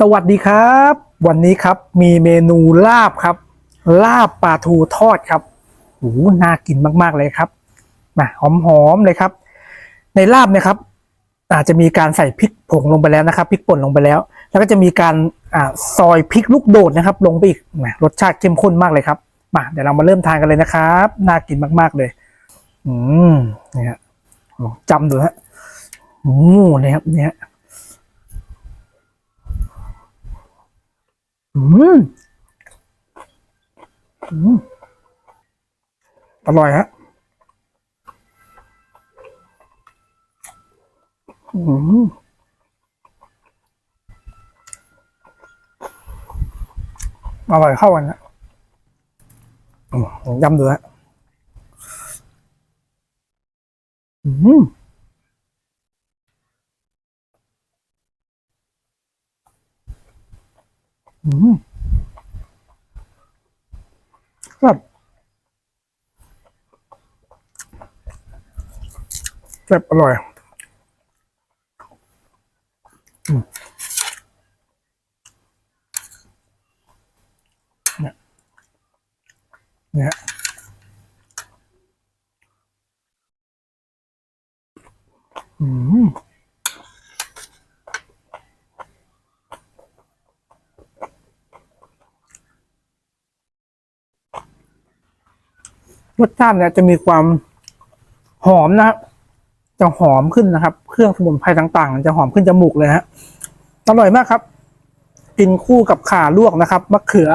สวัสดีครับ วันนี้ครับมีเมนูลาบครับ ลาบปลาทูทอดครับโอ้หน่ากินมากๆเลยครับมาหอมๆเลยครับ ในลาบเนี่ยครับ อาจจะมีการใส่พริกผงลงไปแล้วนะครับพริกป่นลงไปแล้ว แล้วก็จะมีการอ่าซอยพริกลูกโดดนะครับ ลงไปอีกรสชาติเข้มข้นมากเลยครับมาเดี๋ยวเรามาเริ่มทานกันเลยนะครับน่ากินมากๆเลย อืมเนี่ยฮะจำดูฮะอืมเนี่ยครับเนี่ย อืมอืมอร่อยฮะอืมอร่อยเข้ากันนะอืมลองยำดูฮะอืม อืมครับแซ่บอร่อยเนี่ยเนี่ยอืม รสชาติเนี่ยจะมีความหอมนะครับจะหอมขึ้นนะครับ เครื่องสมุนไพรต่างๆ จะหอมขึ้นจมูกเลยฮะอร่อยมากครับ กินคู่กับข่าลวกนะครับมะเขือ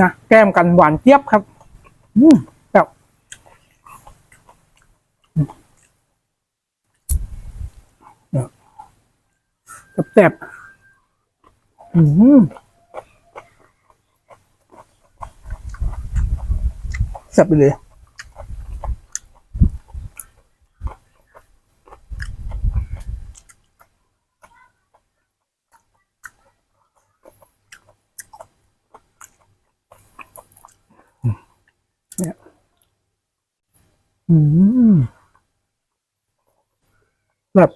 นะแก้มกันหวานเจี๊ยบครับ อืมแบบเนี่ยแซ่บอืม แซ่บไปเลยเนี่ยอืมแบบ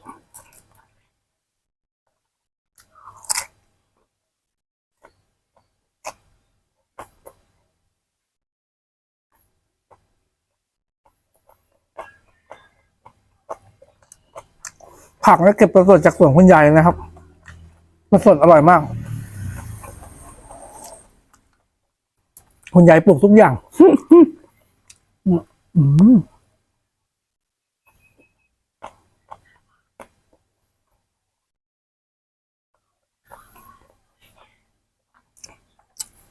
ผักแล้วเก็บประสดจากสวนคุณยายนะครับประสดอร่อยมาก คุณยายปลูกทุกอย่าง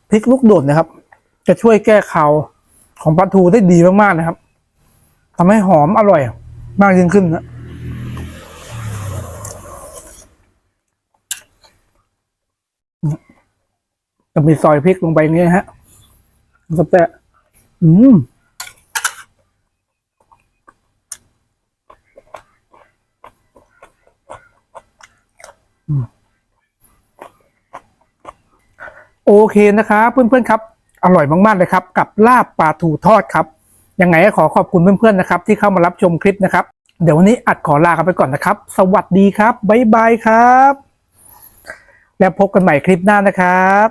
พริกลูกโดดนะครับ จะช่วยแก้คาวของปลาทูได้ดีมากๆนะครับทำให้หอมอร่อย มากยิ่งขึ้นนะ จะมีซอยพริกลงไปอย่างเงี้ยฮะก็แต่อืมโอเคนะครับเพื่อนๆครับ อร่อยมากๆเลยครับ กับลาบปลาทูทอดครับยังไงก็ขอขอบคุณเพื่อนๆนะครับ ที่เข้ามารับชมคลิปนะครับ เดี๋ยววันนี้อัดขอลากันไปก่อนนะครับ สวัสดีครับบ๊ายบายครับ แล้วพบกันใหม่คลิปหน้านะครับ